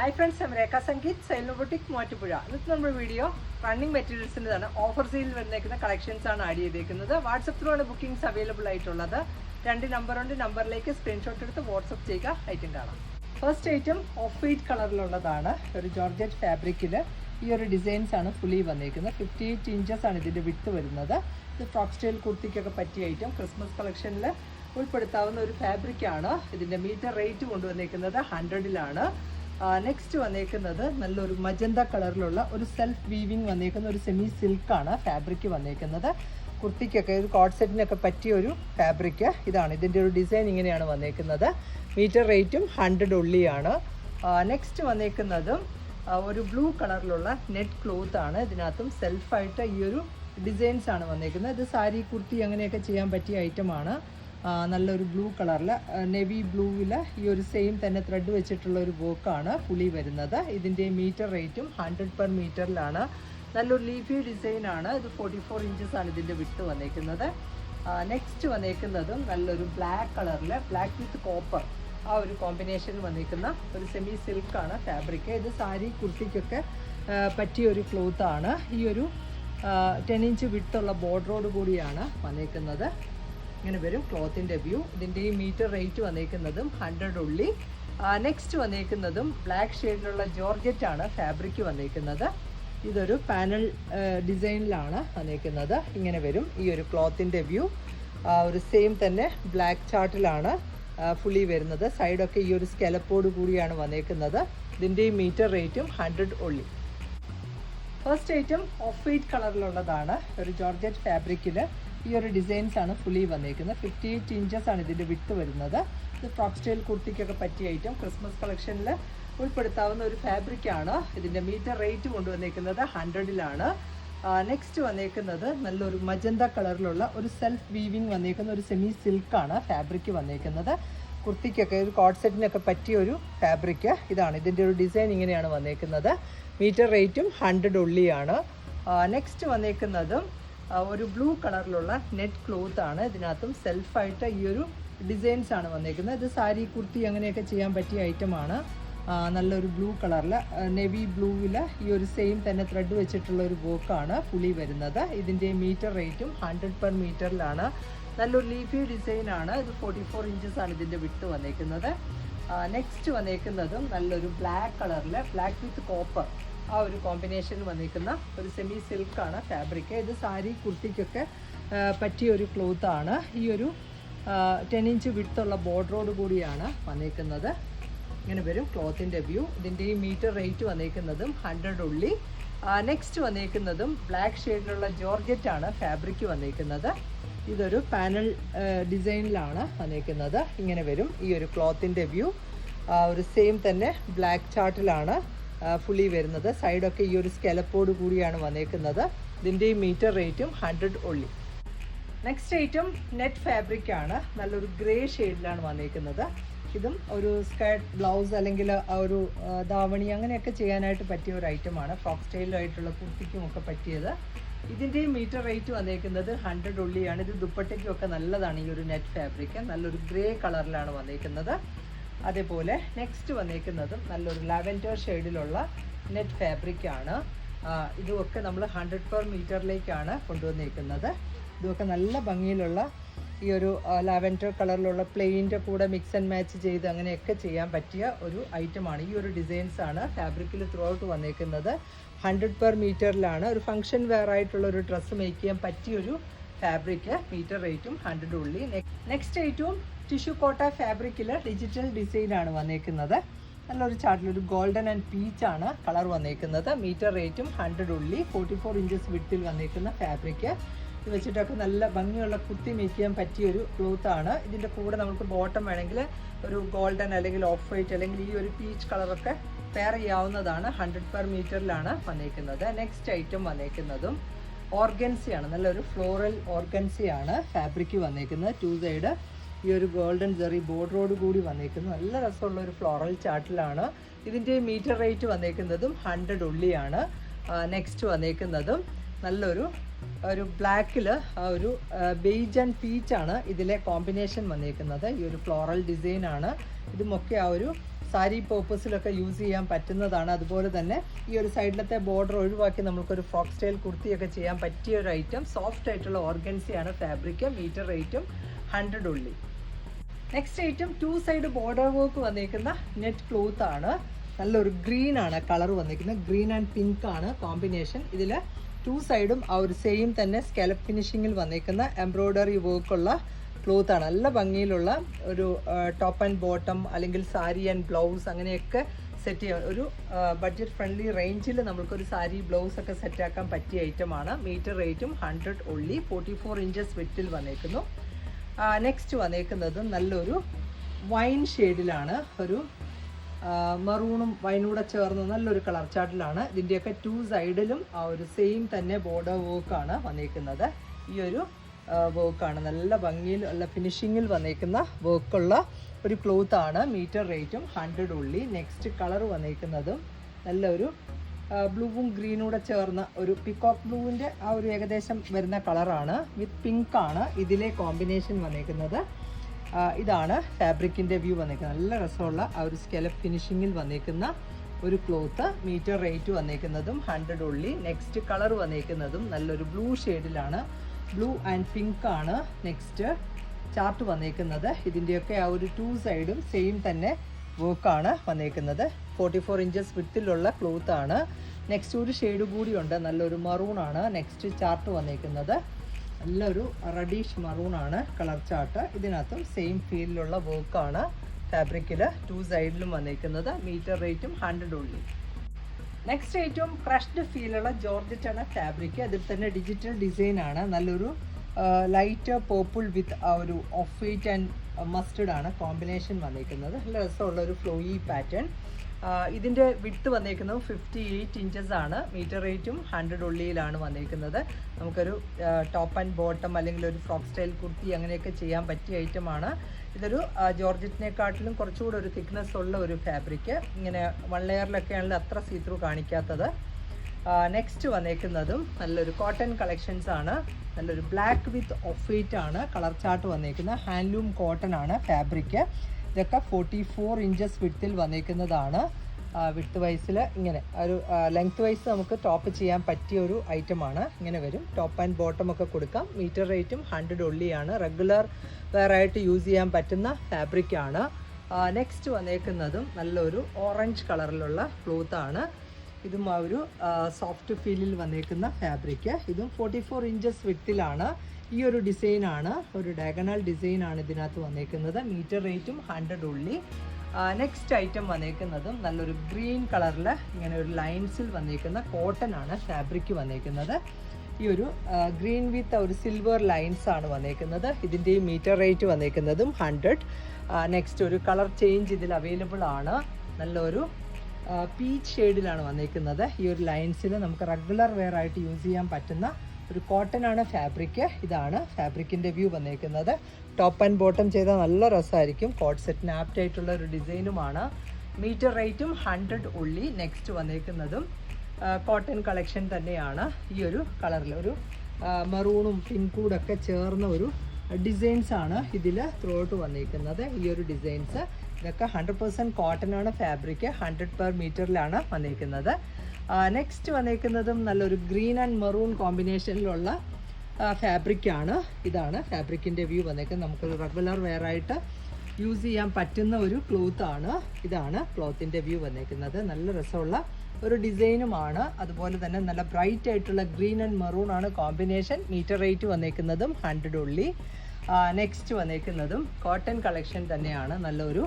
Hi friends ഞാൻ രേഖ സംഗീത് സൈലോബോട്ടിക് മൂവാറ്റുപുഴ ഇന്നത്തെ നമ്മുടെ വീഡിയോ റണ്ണിങ് മെറ്റീരിയൽസിന്റെതാണ് ഓഫർ സെയിൽ വന്നേക്കുന്ന കളക്ഷൻസ് ആണ് ആഡ് ചെയ്തേക്കുന്നത്. ആണ് ബുക്കിംഗ്സ് അവൈലബിൾ ആയിട്ടുള്ളത്. രണ്ട് നമ്പർ ഉണ്ട്. നമ്പറിലേക്ക് സ്ക്രീൻഷോട്ട് എടുത്ത് വാട്സപ്പ് ചെയ്യുക. ഐറ്റം കാണാം. ഫസ്റ്റ് ഐറ്റം ഓഫ് വൈറ്റ് കളറിലുള്ളതാണ് ഒരു ജോർജറ്റ് ഫാബ്രിക്കിൽ ഈ ഒരു ഡിസൈൻസ് ആണ് ഫുള്ളി വന്നേക്കുന്നത്. ഫിഫ്റ്റി എയ്റ്റ് ഇഞ്ചസ് ആണ് ഇതിന്റെ വിട്ട് വരുന്നത്. ഇത് ഫ്രോക്ക് സ്റ്റൈൽ കുർത്തിക്കൊക്കെ പറ്റിയ ഐറ്റം ക്രിസ്മസ് കളക്ഷനിൽ ഉൾപ്പെടുത്താവുന്ന ഒരു ഫാബ്രിക്കാണ് ഇതിന്റെ മീറ്റർ റേറ്റ് കൊണ്ടുവന്നേക്കുന്നത് ഹൺഡ്രഡിലാണ് നെക്സ്റ്റ് വന്നേക്കുന്നത് നല്ലൊരു മജന്ത കളറിലുള്ള ഒരു സെൽഫ് വീവിങ് വന്നേക്കുന്ന ഒരു സെമി സിൽക്കാണ് ഫാബ്രിക് വന്നേക്കുന്നത്. കുർത്തിക്കൊക്കെ ഒരു കോഡ് സെറ്റിനൊക്കെ പറ്റിയ ഒരു ഫാബ്രിക് ഇതാണ് ഇതിന്റെ ഒരു ഡിസൈൻ ഇങ്ങനെയാണ് വന്നേക്കുന്നത്. മീറ്റർ റേറ്റും ഹൺഡ്രഡ് ഉള്ളിയാണ്. നെക്സ്റ്റ് വന്നേക്കുന്നതും ഒരു ബ്ലൂ കളറിലുള്ള നെറ്റ് ക്ലോത്ത് ആണ്. ഇതിനകത്തും സെൽഫായിട്ട് ഈ ഒരു ഡിസൈൻസ് ആണ് വന്നേക്കുന്നത്. ഇത് സാരി കുർത്തി അങ്ങനെയൊക്കെ ചെയ്യാൻ പറ്റിയ ഐറ്റമാണ് നല്ലൊരു ബ്ലൂ കളറിൽ നെവി ബ്ലൂവിൽ ഈ ഒരു സെയിം തന്നെ ത്രെഡ് വെച്ചിട്ടുള്ള ഒരു വർക്കാണ് പുളി വരുന്നത്. ഇതിന്റെ മീറ്റർ റേറ്റും ഹൺഡ്രഡ് പെർ മീറ്ററിലാണ് നല്ലൊരു ലീഫി ആണ്. ഇത് ഫോർട്ടി ഫോർ ഇഞ്ചസ് ആണ് ഇതിന്റെ വിട്ട് വന്നേക്കുന്നത്. നെക്സ്റ്റ് വന്നേക്കുന്നതും നല്ലൊരു ബ്ലാക്ക് കളറിൽ ബ്ലാക്ക് വിത്ത് കോപ്പർ ആ ഒരു കോമ്പിനേഷൻ വന്നിരിക്കുന്ന ഒരു സെമി സിൽക്കാണ് ഫാബ്രിക് ഇത് സാരി കുർത്തിക്കൊക്കെ പറ്റിയ ഒരു ക്ലോത്താണ് ഈ ഒരു ടെൻ ഇഞ്ച് വിട്ടുള്ള ബോർഡറോട് കൂടിയാണ് വന്നേക്കുന്നത്. ഇങ്ങനെ വരും. ക്ലോത്തിന്റെ വ്യൂ. ഇതിന്റെ ഈ മീറ്റർ റേറ്റ് വന്നേക്കുന്നതും ഹൺഡ്രഡ് ഉള്ളി. നെക്സ്റ്റ് വന്നേക്കുന്നതും ബ്ലാക്ക് ഷെയ്ഡിലുള്ള ജോർജറ്റ് ആണ് ഫാബ്രിക് വന്നേക്കുന്നത്. ഇതൊരു പാനൽ ഡിസൈനിലാണ് വന്നേക്കുന്നത്. ഇങ്ങനെ വരും. ഈ ഒരു ക്ലോത്തിന്റെ വ്യൂ. ഒരു സെയിം തന്നെ ബ്ലാക്ക് ചാർട്ടിലാണ് ഫുള്ളി വരുന്നത്. സൈഡൊക്കെ ഈ ഒരു സ്കെലപ്പോട് കൂടിയാണ് വന്നേക്കുന്നത്. ഇതിന്റെ ഈ മീറ്റർ റേറ്റും hundred only. First item off white കളറിലുള്ളതാണ് ഒരു ജോർജറ്റ് ഫാബ്രിക്കിൽ ഈ ഒരു ഡിസൈൻസ് ആണ് ഫുള്ളി വന്നേക്കുന്നത്. ഫിഫ്റ്റി എയ്റ്റ് ഇഞ്ചസ് ആണ് ഇതിന്റെ വിട്ട് വരുന്നത്. ഇത് ഫ്രോക്ക് സ്റ്റൈൽ കുർത്തിക്കൊക്കെ പറ്റിയ ഐറ്റം ക്രിസ്മസ് കളക്ഷനിൽ ഉൾപ്പെടുത്താവുന്ന ഒരു ഫാബ്രിക്കാണ് ഇതിന്റെ മീറ്റർ റേറ്റ് കൊണ്ടുവന്നേക്കുന്നത് ഹൺഡ്രഡിലാണ് നെക്സ്റ്റ് വന്നേക്കുന്നത് നല്ലൊരു മജന്ത കളറിലുള്ള ഒരു സെൽഫ് വീവിങ് വന്നേക്കുന്ന ഒരു സെമി സിൽക്കാണ് ഫാബ്രിക് വന്നേക്കുന്നത്. കുർത്തിക്കൊക്കെ ഒരു കോഡ് സെറ്റിനൊക്കെ പറ്റിയ ഒരു ഫാബ്രിക് ഇതാണ് ഇതിന്റെ ഒരു ഡിസൈൻ ഇങ്ങനെയാണ് വന്നേക്കുന്നത്. മീറ്റർ റേറ്റും ഹൺഡ്രഡ് ഉള്ളിയാണ്. നെക്സ്റ്റ് വന്നേക്കുന്നതും ഒരു ബ്ലൂ കളറിലുള്ള നെറ്റ് ക്ലോത്ത് ആണ്. ഇതിനകത്തും സെൽഫായിട്ട് ഈ ഒരു ഡിസൈൻസ് ആണ് വന്നേക്കുന്നത്. ഇത് സാരി കുർത്തി അങ്ങനെയൊക്കെ ചെയ്യാൻ പറ്റിയ ഐറ്റമാണ് നല്ലൊരു ബ്ലൂ കളറിൽ നെവി ബ്ലൂവിൽ ഈ ഒരു സെയിം തന്നെ ത്രെഡ് വെച്ചിട്ടുള്ള ഒരു വർക്കാണ് പുളി വരുന്നത്. ഇതിന്റെ മീറ്റർ റേറ്റും ഹൺഡ്രഡ് പെർ മീറ്ററിലാണ് നല്ലൊരു ലീഫി ഡിസൈൻ ആണ്. ഇത് ഫോർട്ടി ഫോർ ഇഞ്ചസ് ആണ് ഇതിന്റെ വിട്ട് വന്നേക്കുന്നത്. നെക്സ്റ്റ് വന്നേക്കുന്നതും നല്ലൊരു ബ്ലാക്ക് കളറിൽ ബ്ലാക്ക് വിത്ത് കോപ്പർ ആ ഒരു കോമ്പിനേഷൻ വന്നിരിക്കുന്ന ഒരു സെമി സിൽക്കാണ് ഫാബ്രിക് ഇത് സാരി കുർത്തിക്കൊക്കെ പറ്റിയ ഒരു ക്ലോത്ത് ആണ്. ഈ ഒരു ടെൻ ഇഞ്ച് വിടുത്തുള്ള ബോർഡറോട് കൂടിയാണ് വന്നിരിക്കുന്നത്. ഇങ്ങനെ വരും ക്ലോത്തിന്റെ വ്യൂ ഇതിന്റെ ഈ മീറ്റർ റേറ്റ് വന്നിരിക്കുന്നതും ഹൺഡ്രഡ് ഉള്ളി. നെക്സ്റ്റ് വന്നിരിക്കുന്നതും ബ്ലാക്ക് ഷെയ്ഡിലുള്ള ആണ് ഫാബ്രിക് വന്നിരിക്കുന്നത്. ഇതൊരു പാനൽ ഡിസൈനിലാണ് വന്നിരിക്കുന്നത്. ഇങ്ങനെ വരും ഈ ഒരു ക്ലോത്തിന്റെ വ്യൂ ഒരു സെയിം തന്നെ ബ്ലാക്ക് ചാർട്ടിലാണ് ഫുള്ളി വരുന്നത്. സൈഡൊക്കെ ഈ ഒരു സ്കെലപ്പോട് കൂടിയാണ് വന്നേക്കുന്നത്. ഇതിന്റെ മീറ്റർ റേറ്റും ഹൺഡ്രഡ് ഉള്ളി നെക്സ്റ്റ് ഐറ്റം നെറ്റ് ഫാബ്രിക് ആണ്. നല്ലൊരു ഗ്രേ ഷെയ്ഡിലാണ് വന്നേക്കുന്നത്. ഇതും ഒരു സ്കേർട്ട് ബ്ലൗസ് അല്ലെങ്കിൽ ഒരു ദാവണി അങ്ങനെയൊക്കെ ചെയ്യാനായിട്ട് പറ്റിയ ഒരു ഐറ്റമാണ് ഫ്രോക്ക് സ്റ്റൈലായിട്ടുള്ള കുർത്തിക്കും ഒക്കെ പറ്റിയത്. ഇതിന്റെ മീറ്റർ റേറ്റ് വന്നേക്കുന്നത് ഹൺഡ്രഡ് ഉള്ളിയാണ് ഇത് ദുപ്പട്ടയ്ക്കും ഒക്കെ നല്ലതാണ് ഈ ഒരു നെറ്റ് ഫാബ്രിക് നല്ലൊരു ഗ്രേ കളറിലാണ് വന്നേക്കുന്നത്. അതേപോലെ നെക്സ്റ്റ് വന്നേക്കുന്നതും നല്ലൊരു ലാവൻഡർ ഷെയ്ഡിലുള്ള നെറ്റ് ഫാബ്രിക് ആണ്. ഇതുമൊക്കെ നമ്മൾ ഹൺഡ്രഡ് പെർ മീറ്ററിലേക്കാണ് കൊണ്ടുവന്നേക്കുന്നത്. ഇതുമൊക്കെ നല്ല ഭംഗിയിലുള്ള ഈ ഒരു ലാവൻഡർ കളറിലുള്ള പ്ലെയിന്റെ കൂടെ മിക്സ് ആൻഡ് മാച്ച് ചെയ്ത് അങ്ങനെയൊക്കെ ചെയ്യാൻ പറ്റിയ ഒരു ഐറ്റമാണ് ഈ ഒരു ഡിസൈൻസ് ആണ് ഫാബ്രിക്കിൽ ത്രൂ ഔട്ട് വന്നേക്കുന്നത്. ഹൺഡ്രഡ് പെർ മീറ്ററിലാണ് ഒരു ഫംഗ്ഷൻ വെയർ ആയിട്ടുള്ള ഒരു ഡ്രസ്സ് മേക്ക് ചെയ്യാൻ പറ്റിയൊരു ഫാബ്രിക് മീറ്റർ റേറ്റും ഹൺഡ്രഡ് ഉള്ളി. നെക്സ്റ്റ് ഐറ്റവും ടിഷ്യൂ കോട്ട ഫാബ്രിക്കിൽ ഡിജിറ്റൽ ഡിസൈൻ ആണ് വന്നേക്കുന്നത്. നല്ലൊരു ചാർട്ടിലൊരു ഗോൾഡൻ ആൻഡ് പീച്ച് ആണ് കളർ വന്നേക്കുന്നത്. മീറ്റർ റേറ്റും hundred only. Forty four inches വിട്ടിൽ വന്നേക്കുന്ന ഫാബ്രിക് ഇത് വെച്ചിട്ടൊക്കെ നല്ല ഭംഗിയുള്ള കുത്തി മേക്ക് ചെയ്യാൻ പറ്റിയൊരു ക്ലോത്ത് ആണ്. ഇതിന്റെ കൂടെ നമുക്ക് ബോട്ടം വേണമെങ്കിൽ ഒരു ഗോൾഡൻ അല്ലെങ്കിൽ ഓഫ് വൈറ്റ് അല്ലെങ്കിൽ ഈ ഒരു പീച്ച് കളറൊക്കെ പെയർ ചെയ്യാവുന്നതാണ്. ഹൺഡ്രഡ് പെർ മീറ്ററിലാണ് വന്നേക്കുന്നത്. നെക്സ്റ്റ് ഐറ്റം വന്നേക്കുന്നതും ഓർഗൻസിയാണ് നല്ലൊരു ഫ്ലോറൽ ഓർഗൻസിയാണ് ഫാബ്രിക് വന്നേക്കുന്നത്. ടു സൈഡ് ഈ ഒരു ഗോൾഡൻ ജെറി ബോർഡറോട് കൂടി വന്നേക്കുന്നത് നല്ല രസമുള്ള ഒരു ഫ്ലോറൽ ചാർട്ടിലാണ്. ഇതിന്റെ മീറ്റർ റേറ്റ് വന്നേക്കുന്നതും ഹൺഡ്രഡ് ഉള്ളിയാണ്. നെക്സ്റ്റ് വന്നേക്കുന്നതും നല്ലൊരു ഒരു ബ്ലാക്കിൽ ഒരു ബെയ്ജ് ആൻഡ് പീച്ചാണ് ഇതിലെ കോമ്പിനേഷൻ വന്നേക്കുന്നത്. ഈ ഒരു ഫ്ലോറൽ ഡിസൈനാണ്. ഇതുമൊക്കെ ആ ഒരു സാരി പേർപ്പസിലൊക്കെ യൂസ് ചെയ്യാൻ പറ്റുന്നതാണ്. അതുപോലെ തന്നെ ഈ ഒരു സൈഡിലത്തെ ബോർഡർ ഒഴിവാക്കി നമുക്കൊരു ഫ്രോക്ക് സ്റ്റൈൽ കുർത്തിയൊക്കെ ചെയ്യാൻ പറ്റിയ ഒരു ഐറ്റം സോഫ്റ്റ് ആയിട്ടുള്ള ഓർഗൻസിയാണ് ഫാബ്രിക് മീറ്റർ റേറ്റും hundred only. Next item two side border work വന്നിരിക്കുന്ന നെറ്റ് ക്ലോത്ത് ആണ്. നല്ലൊരു ഗ്രീൻ ആണ് കളർ വന്നിരിക്കുന്നത് ഗ്രീൻ ആൻഡ് പിങ്ക് ആണ് കോമ്പിനേഷൻ ഇതിൽ ടു സൈഡും ആ ഒരു സെയിം തന്നെ സ്കെലപ്പ് ഫിനിഷിങ്ങിൽ വന്നിരിക്കുന്ന എംബ്രോയ്ഡറി വർക്കുള്ള ക്ലോത്ത് ആണ്. നല്ല ഭംഗിയിലുള്ള ഒരു ടോപ്പ് ആൻഡ് ബോട്ടം അല്ലെങ്കിൽ സാരി ആൻഡ് ബ്ലൗസ് അങ്ങനെയൊക്കെ സെറ്റ് ചെയ്യാൻ ഒരു ബഡ്ജറ്റ് ഫ്രണ്ട്ലി റേഞ്ചിൽ നമുക്കൊരു സാരി ബ്ലൗസ് ഒക്കെ സെറ്റ് ആക്കാൻ പറ്റിയ ഐറ്റമാണ് മീറ്റർ റേറ്റും hundred only forty four inches വിറ്റിൽ വന്നേക്കുന്നു. നെക്സ്റ്റ് വന്നേക്കുന്നത് നല്ലൊരു വൈൻ ഷെയ്ഡിലാണ് ഒരു മറൂണും വൈനൂടെ ചേർന്ന് നല്ലൊരു കളർ ചാർട്ടിലാണ് ഇതിന്റെയൊക്കെ ടു സൈഡിലും ആ ഒരു സെയിം തന്നെ ബോർഡർ വർക്കാണ് വന്നേക്കുന്നത്. ഈ ഒരു വർക്കാണ് നല്ല ഭംഗിയിൽ നല്ല ഫിനിഷിങ്ങിൽ വന്നേക്കുന്ന വർക്കുള്ള ഒരു ക്ലോത്ത് ആണ്. മീറ്റർ റേറ്റും ഹൺഡ്രഡ് ഉള്ളി. നെക്സ്റ്റ് കളർ വന്നേക്കുന്നതും നല്ലൊരു ബ്ലൂവും ഗ്രീനും കൂടെ ചേർന്ന ഒരു പിക്കോക്ക് ബ്ലൂവിന്റെ ആ ഒരു ഏകദേശം വരുന്ന കളറാണ് വിത്ത് പിങ്ക് ആണ് ഇതിലെ കോമ്പിനേഷൻ വന്നേക്കുന്നത്. ഇതാണ് ഫാബ്രിക്കിന്റെ വ്യൂ വന്നേക്കുന്നത്. നല്ല രസമുള്ള ആ ഒരു സ്കെലപ്പ് ഫിനിഷിങ്ങിൽ വന്നേക്കുന്ന ഒരു ക്ലോത്ത് മീറ്റർ റേറ്റ് വന്നേക്കുന്നതും ഹൺഡ്രഡ് ഉള്ളി. നെക്സ്റ്റ് കളർ വന്നേക്കുന്നതും നല്ലൊരു ബ്ലൂ ഷെയ്ഡിലാണ് ബ്ലൂ ആൻഡ് പിങ്ക് ആണ് നെക്സ്റ്റ് ചാർട്ട് വന്നേക്കുന്നത്. ഇതിന്റെയൊക്കെ ആ ഒരു ടു സൈഡും സെയിം തന്നെ വർക്കാണ് വന്നേക്കുന്നത്. ഫോർട്ടി ഫോർ ഇഞ്ചസ് വിട്ടിലുള്ള ക്ലോത്ത് ആണ്. നെക്സ്റ്റ് ഒരു ഷെയ്ഡ് കൂടിയുണ്ട് നല്ലൊരു മറൂൺ ആണ്. നെക്സ്റ്റ് ചാർട്ട് വന്നേക്കുന്നത്. നല്ലൊരു റഡീഷ് മറൂൺ ആണ് കളർ ചാർട്ട് ഇതിനകത്തും സെയിം ഫീലിലുള്ള വർക്കാണ് ഫാബ്രിക്കിൽ ടു സൈഡിലും വന്നേക്കുന്നത്. മീറ്റർ റേറ്റും ഹൺഡ്രഡ് ഉള്ളി നെക്സ്റ്റ് ഏറ്റവും ക്രഷ്ഡ് ഫീലുള്ള ജോർജറ്റ് ആണ് ഫാബ്രിക് അതിൽ തന്നെ ഡിജിറ്റൽ ഡിസൈൻ ആണ്. നല്ലൊരു ലൈറ്റ് പേർപ്പിൾ വിത്ത് ആ ഒരു ഓഫ് വൈറ്റ് ആൻഡ് മസ്റ്റർഡ് ആണ് കോമ്പിനേഷൻ വന്നിരിക്കുന്നത് നല്ല രസമുള്ള ഒരു ഫ്ലോയി പാറ്റേൺ ഇതിന്റെ വിട്ത്ത് വന്നിരിക്കുന്നത് ഫിഫ്റ്റി എയ്റ്റ് ഇഞ്ചസ് ആണ്. മീറ്റർ റേറ്റും ഹൺഡ്രഡ് ഉള്ളിയിലാണ് വന്നിരിക്കുന്നത് നമുക്കൊരു ടോപ്പ് ആൻഡ് ബോട്ടം അല്ലെങ്കിൽ ഒരു ഫ്രോക്ക് സ്റ്റൈൽ കുർത്തി അങ്ങനെയൊക്കെ ചെയ്യാൻ പറ്റിയ ഐറ്റമാണ് ഇതൊരു ജോർജറ്റിനെക്കാട്ടിലും കുറച്ചുകൂടെ ഒരു തിക്നെസ് ഉള്ള ഒരു ഫാബ്രിക് ഇങ്ങനെ വൺ ലെയറിലൊക്കെ ആണെങ്കിൽ അത്ര സീത്രൂ കാണിക്കാത്തത്. നെക്സ്റ്റ് വന്നേക്കുന്നതും നല്ലൊരു കോട്ടൺ കളക്ഷൻസ് ആണ്. നല്ലൊരു ബ്ലാക്ക് വിത്ത് ഓഫ് വൈറ്റ് ആണ് കളർ ചാർട്ട് വന്നേക്കുന്നത് ഹാൻഡ്ലൂം കോട്ടൺ ആണ് ഫാബ്രിക് ഇതൊക്കെ ഫോർട്ടി ഫോർ ഇഞ്ചസ് വിട്ടിൽ വന്നേക്കുന്നതാണ്. വിട്ട് വൈസിൽ ഇങ്ങനെ. ഒരു ലെങ്ത് വൈസ് നമുക്ക് ടോപ്പ് ചെയ്യാൻ പറ്റിയ ഒരു ഐറ്റം ആണ്. ഇങ്ങനെ വരും. ടോപ്പ് ആൻഡ് ബോട്ടം ഒക്കെ കൊടുക്കാം. മീറ്റർ റേറ്റും ഹൺഡ്രഡ് ഒള്ളിയാണ് റെഗുലർ വെയറായിട്ട് യൂസ് ചെയ്യാൻ പറ്റുന്ന ഫാബ്രിക് ആണ്. നെക്സ്റ്റ് വന്നേക്കുന്നതും നല്ലൊരു ഓറഞ്ച് കളറിലുള്ള ക്ലോത്ത് ആണ്. ഇതും ആ ഒരു സോഫ്റ്റ് ഫീലിൽ വന്നേക്കുന്ന ഫാബ്രിക് ഇതും ഫോർട്ടി ഫോർ ഇഞ്ചസ് വിട്ടിലാണ് ഈ ഒരു ഡിസൈനാണ് ഒരു ഡയഗണൽ ഡിസൈനാണ് ഇതിനകത്ത് വന്നേക്കുന്നത്. മീറ്റർ റേറ്റും ഹൺഡ്രഡ് ഉള്ളി. നെക്സ്റ്റ് ഐറ്റം വന്നേക്കുന്നതും നല്ലൊരു ഗ്രീൻ കളറിൽ ഇങ്ങനെ ഒരു ലൈൻസിൽ വന്നേക്കുന്ന കോട്ടൺ ആണ് ഫാബ്രിക് വന്നേക്കുന്നത്. ഈ ഒരു ഗ്രീൻ വിത്ത് ഒരു സിൽവർ ലൈൻസ് ആണ് വന്നേക്കുന്നത്. ഇതിന്റെ മീറ്റർ റേറ്റ് വന്നേക്കുന്നതും ഹൺഡ്രഡ് നെക്സ്റ്റ് ഒരു കളർ ചേഞ്ച് ഇതിൽ അവൈലബിൾ ആണ്. നല്ലൊരു പീച്ച് ഷെയ്ഡിലാണ് വന്നേക്കുന്നത്. ഈ ഒരു ലൈൻസിൽ നമുക്ക് റെഗുലർ വെയർ ആയിട്ട് യൂസ് ചെയ്യാൻ പറ്റുന്ന ഒരു കോട്ടൺ ആണ് ഫാബ്രിക് ഇതാണ് ഫാബ്രിക്കിന്റെ വ്യൂ വന്നേക്കുന്നത്. ടോപ്പ് ആൻഡ് ബോട്ടം ചെയ്താൽ നല്ല രസമായിരിക്കും കോട്ട് സെറ്റിന് ആപ്റ്റ് ആയിട്ടുള്ള ഒരു ഡിസൈനുമാണ്. മീറ്റർ റേറ്റും ഹൺഡ്രഡ് ഉള്ളി നെക്സ്റ്റ് വന്നേക്കുന്നതും കോട്ടൺ കളക്ഷൻ തന്നെയാണ്. ഈ ഒരു കളറിൽ ഒരു മെറൂണും പിങ്കൂടൊക്കെ ചേർന്ന ഒരു ഡിസൈൻസ് ആണ് ഇതിൽ ത്രൂ ഔട്ട് വന്നിരിക്കുന്നത് ഈ ഒരു ഡിസൈൻസ് ഇതൊക്കെ ഹൺഡ്രഡ് പെർസെന്റ് കോട്ടൺ ആണ് ഫാബ്രിക് ഹൺഡ്രഡ് പെർ മീറ്ററിലാണ് വന്നിരിക്കുന്നത് നെക്സ്റ്റ് വന്നേക്കുന്നതും നല്ലൊരു ഗ്രീൻ ആൻഡ് മെറൂൺ കോമ്പിനേഷനിലുള്ള ഫാബ്രിക്കാണ് ഇതാണ് ഫാബ്രിക്കിന്റെ വ്യൂ വന്നേക്കുന്നത്. നമുക്കൊരു റെഗുലർ വെയർ ആയിട്ട് യൂസ് ചെയ്യാൻ പറ്റുന്ന ഒരു ക്ലോത്ത് ആണ്. ഇതാണ് ക്ലോത്തിന്റെ വ്യൂ വന്നേക്കുന്നത്. നല്ല രസമുള്ള ഒരു ഡിസൈനുമാണ് അതുപോലെ തന്നെ നല്ല ബ്രൈറ്റ് ആയിട്ടുള്ള ഗ്രീൻ ആൻഡ് മെറൂൺ ആണ് കോമ്പിനേഷൻ മീറ്റർ റേറ്റ് വന്നേക്കുന്നതും ഹൺഡ്രഡ് ഉള്ളി. നെക്സ്റ്റ് വന്നേക്കുന്നതും കോട്ടൺ കളക്ഷൻ തന്നെയാണ് നല്ലൊരു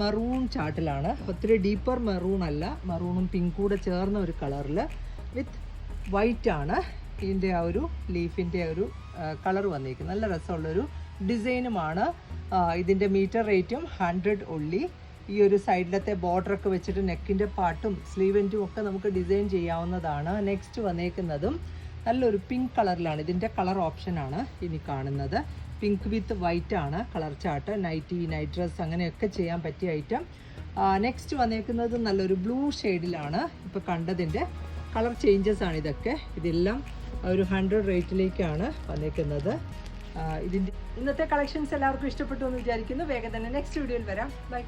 മെറൂൺ ചാട്ടിലാണ്. ഒത്തിരി ഡീപ്പർ മെറൂൺ അല്ല. മെറൂണും പിങ്കും കൂടെ ചേർന്ന ഒരു കളറിൽ വിത്ത് വൈറ്റ് ആണ് ഇതിന്റെ ആ ഒരു ലീഫിന്റെ ഒരു കളർ വന്നിരിക്കുന്നത്. നല്ല രസമുള്ളൊരു ഡിസൈനുമാണ് ഇതിന്റെ മീറ്റർ റേറ്റും ഹൺഡ്രഡ് ഉള്ളി ഈ ഒരു സൈഡിലത്തെ ബോർഡറൊക്കെ വെച്ചിട്ട് നെക്കിന്റെ പാട്ടും സ്ലീവെന്റും ഒക്കെ നമുക്ക് ഡിസൈൻ ചെയ്യാവുന്നതാണ്. നെക്സ്റ്റ് വന്നേക്കുന്നതും നല്ലൊരു പിങ്ക് കളറിലാണ് ഇതിന്റെ കളർ ഓപ്ഷനാണ് ഇനി കാണുന്നത്. പിങ്ക് വിത്ത് വൈറ്റ് ആണ് colour chart. Nighty night dress അങ്ങനെയൊക്കെ ചെയ്യാൻ പറ്റിയ ഐറ്റം നെക്സ്റ്റ് വന്നേക്കുന്നത് നല്ലൊരു ബ്ലൂ ഷെയ്ഡിലാണ്. ഇപ്പോൾ കണ്ടതിന്റെ കളർ ചേഞ്ചസ് ആണ് ഇതൊക്കെ. ഇതെല്ലാം ഒരു ഹൺഡ്രഡ് റേറ്റിലേക്കാണ് വന്നേക്കുന്നത്. ഇതിന്റെ ഇന്നത്തെ കളക്ഷൻസ് എല്ലാവർക്കും ഇഷ്ടപ്പെട്ടു എന്ന് വിചാരിക്കുന്നു. വേഗം തന്നെ നെക്സ്റ്റ് വീഡിയോയിൽ വരാം. ബൈ